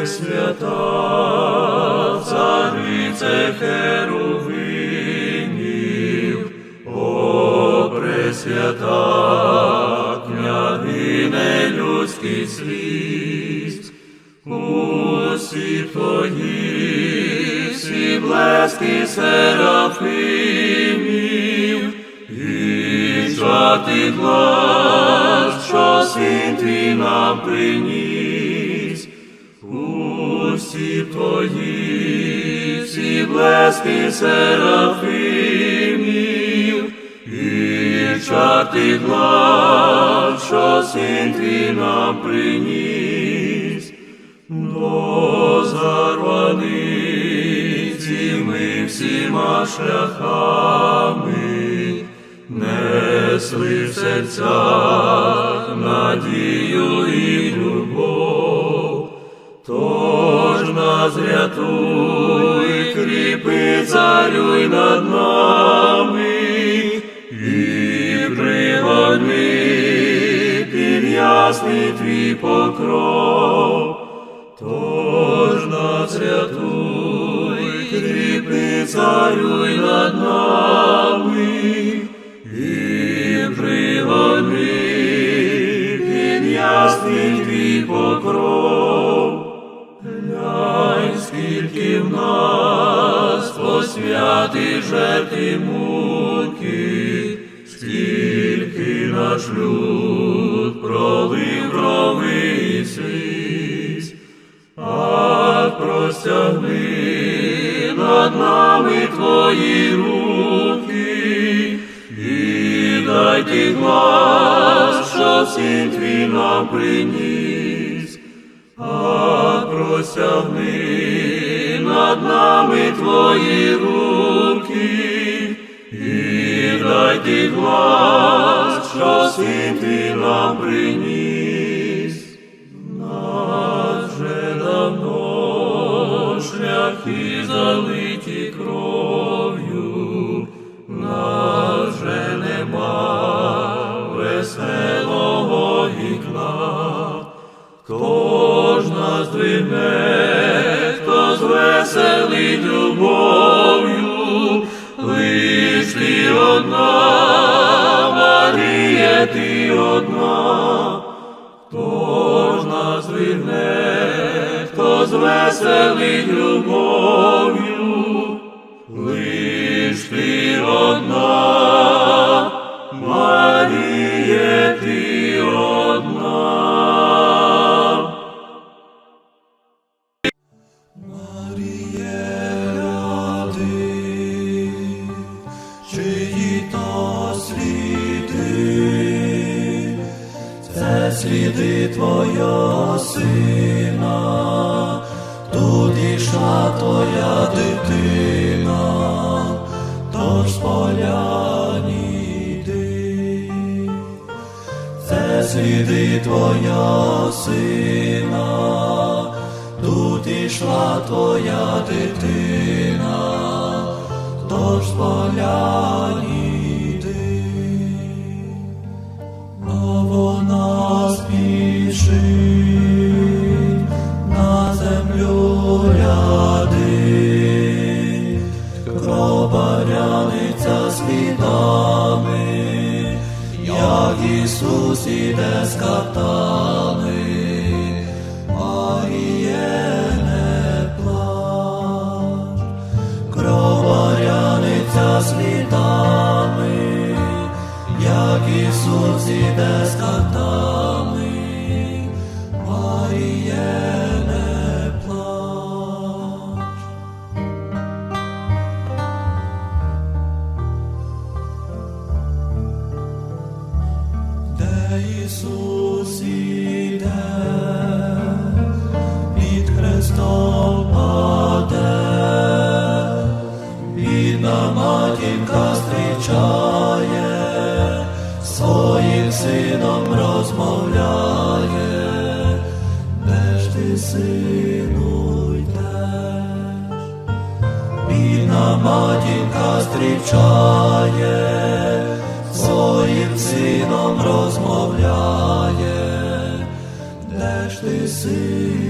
Пресвята, царице херовимів, о, Пресвята, княгине людських сліз, усі твої, всі блески серафимів, і чати глас, що син твій нам приніс, усі твої, всі блески серафимів, і чати глас, що син твій нам приніс, до зарваниці ми всіма шляхами несли в серцях приводни під твій покров. Тож нас рятуй, царюй над нами, і приводни під твій покров. Глянь, скільки в муки, скільки наш люд пролив крови і а простягни над нами твої руки, і дай ти глас, що син твій нам приніс, а простягни над нами твої руки, дай ти глас, що син твій нам приніс. Нас вже давно шляхи залиті кров'ю, нас вже нема веселого вікна. Хто ж нас двигне, одна, Марія, ти одна, хто ж нас двигне, хто звеселить любов'ю, лиш ти одна, сліди Твого сина, тут ішла Твоя дитина, тож поляні йди. Це сліди Твого сина, тут ішла Твоя дитина, тож поляні Ісус іде з катами, Маріє не слідами, як Ісус іде з сином розмовляє, де ж ти, сину, йдеш? Бідна матінка зустрічає, своїм сином розмовляє, де ж ти, сину,